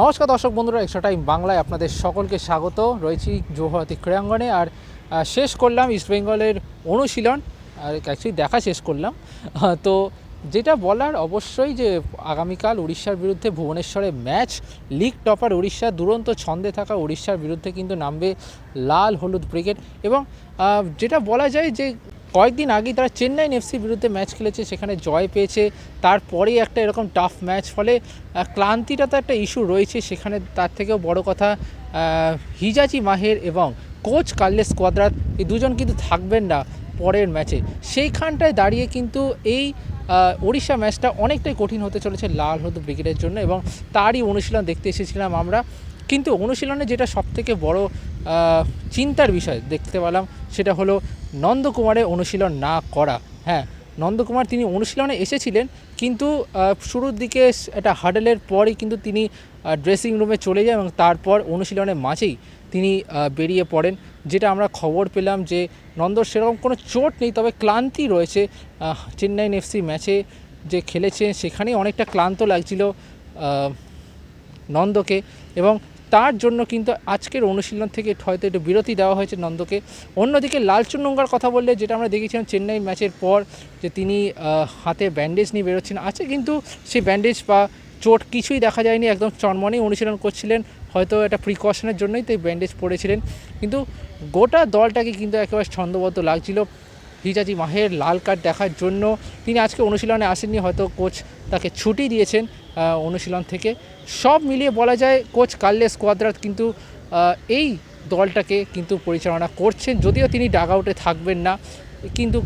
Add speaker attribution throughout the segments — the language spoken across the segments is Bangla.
Speaker 1: নমস্কার দর্শক বন্ধুরা এক্সট্রা টাইম বাংলায় আপনাদের সকলকে স্বাগত। রয়েছি জৌহরতি ক্রীড়াঙ্গনে আর শেষ করলাম ইস্টবেঙ্গলের অনুশীলন, আর অ্যাকচুয়ালি দেখা শেষ করলাম। তো যেটা বলার অবশ্যই যে আগামীকাল উড়িষ্যার বিরুদ্ধে ভুবনেশ্বরে ম্যাচ লিগ টপার উড়িষ্যা, দুরন্ত ছন্দে থাকা উড়িষ্যার বিরুদ্ধে কিন্তু নামবে লাল হলুদ ব্রিগেড। এবং যেটা বলা যায় যে কয়েকদিন আগেই তারা চেন্নাইন এফসির বিরুদ্ধে ম্যাচ খেলেছে, সেখানে জয় পেয়েছে। তারপরেই একটা এরকম টাফ ম্যাচ ফলে ক্লান্তিটা তো একটা ইস্যু রয়েছে। সেখানে তার থেকেও বড় কথা হিজাজি মাহের এবং কোচ কার্লেস কোয়াদ্রাত, এই দুজন কিন্তু থাকবেন না পরের ম্যাচে সেইখানটায় দাঁড়িয়ে কিন্তু এই ওড়িশা ম্যাচটা অনেকটাই কঠিন হতে চলেছে লাল হলুদ ব্রিগেডের জন্য এবং তারই অনুশীলন দেখতে এসেছিলাম আমরা। কিন্তু অনুশীলনে যেটা সবথেকে বড় চিন্তার বিষয় দেখতে পেলাম, সেটা হলো নন্দকুমারের অনুশীলন না করা। হ্যাঁ নন্দকুমার তিনি অনুশীলনে এসেছিলেন, কিন্তু শুরুর দিকে একটা হাডেলের পরই কিন্তু তিনি ড্রেসিং রুমে চলে যায় এবং তারপর অনুশীলনের মাঝেই তিনি বেরিয়ে পড়েন, যেটা আমরা খবর পেলাম যে নন্দর সেরকম কোনো চোট নেই, তবে ক্লান্তি রয়েছে। চেন্নাইন এফসি ম্যাচে যে খেলেছে, সেখানেই অনেকটা ক্লান্ত লাগছিল নন্দকে এবং তার জন্য কিন্তু আজকের অনুশীলন থেকে হয়তো একটু বিরতি দেওয়া হয়েছে নন্দকে। অন্যদিকে লালচুন নোংরার কথা বললে যেটা আমরা দেখেছিলাম চেন্নাই ম্যাচের পর যে তিনি হাতে ব্যান্ডেজ নিয়ে বেরোচ্ছেন। আছে কিন্তু সেই ব্যান্ডেজ বা চোট কিছুই দেখা যায়নি, একদম চনমনেই অনুশীলন করছিলেন। হয়তো একটা প্রিকশনের জন্যই তো ব্যান্ডেজ পড়েছিলেন কিন্তু গোটা দলটাকে কিন্তু একেবারে ছন্দবদ্ধ লাগছিল। হিজাজি মাহের লাল কার্ড দেখার জন্য। তিনি আজকে অনুশীলনে আসেননি, হয়তো কোচ তাকে ছুটি দিয়েছেন। অনুশীলন থেকে। সব মিলিয়ে বলা যায় কোচ কার্লেস কোয়াদ্রাত কিন্তু এই দলটাকে কিন্তু পরিচালনা করছেন। যদিও তিনি ডাগ আউটে থাকবেন না, কিন্তু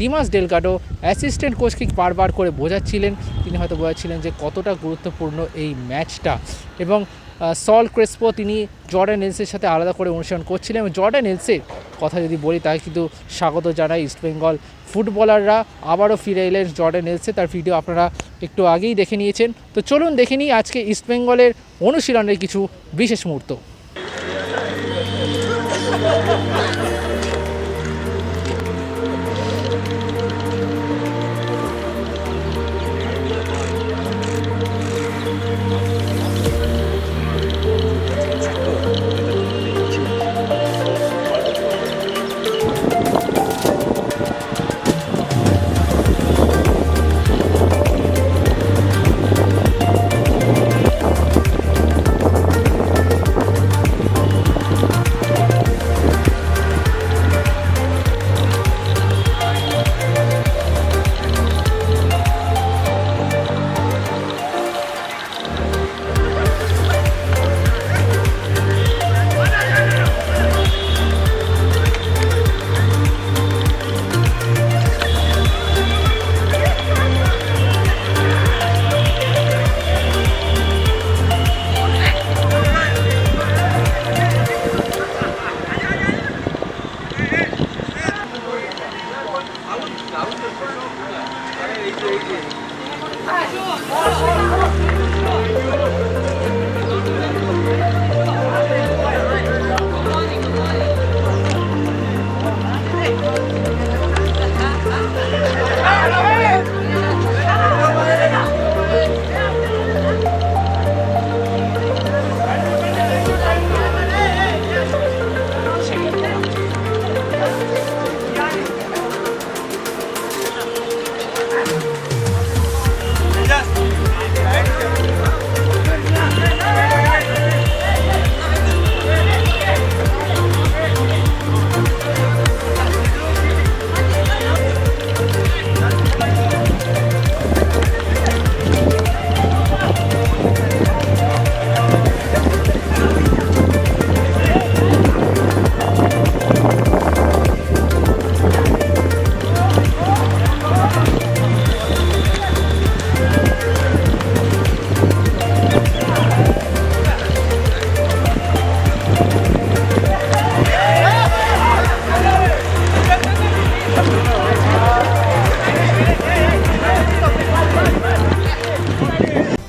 Speaker 1: ডিমাস ডেলগাডো অ্যাসিস্ট্যান্ট কোচকে বারবার করে বোঝাচ্ছিলেন। তিনি হয়তো বোঝাচ্ছিলেন যে কতটা গুরুত্বপূর্ণ এই ম্যাচটা। এবং সল ক্রেসপো তিনি জর্ডান এলসের সাথে আলাদা করে অনুশীলন করছিলেন। এবং জর্ডান এলসের কথা যদি বলি, তাকে কিন্তু স্বাগত জানায় ইস্টবেঙ্গল ফুটবলাররা। আবারও ফিরে এলেন জর্ডান এলসে তার ভিডিও আপনারা একটু আগেই দেখে নিয়েছেন। তো চলুন দেখে নিই আজকে ইস্টবেঙ্গলের অনুশীলনের কিছু বিশেষ মুহূর্ত। 여기.